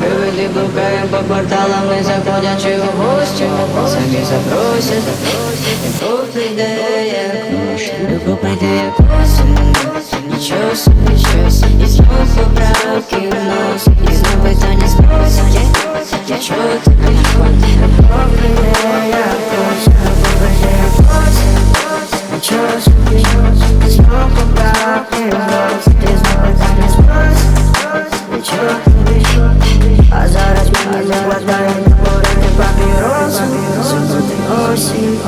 Привиди блукає по порталам, не заходячи у гості, самі запросять, і Бог прийде, як любов прийде, як осінь, нічого собі щось, і знов поправки в нос, і знов питання спросять, я чого ти не А зараз мені не хватає Порити папірос Сьогодні осінь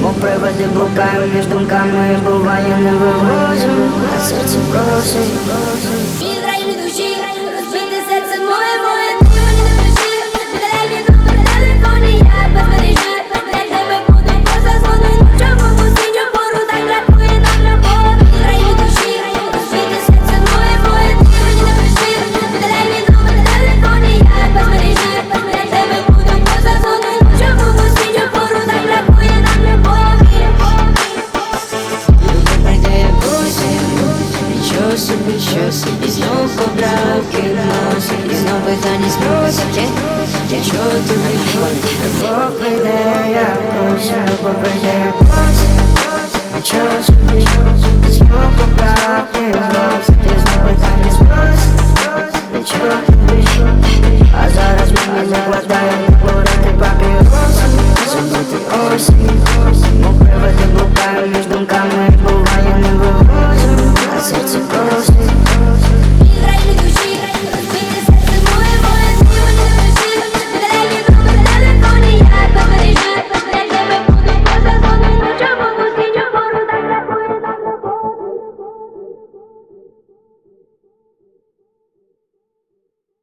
Бо приводи блукаю між думками Буває не вивозим А серце просить щось, і знов поправки нос, і знов питання спросять, я чого ти виходить, попаде, я прося, попаде, а чого ж ти знов поправки носить, і знов питання спросять, я чого ти вийшов, а зараз мені не хватає курити папір, забути осінь, мов приводи блукаю між думками.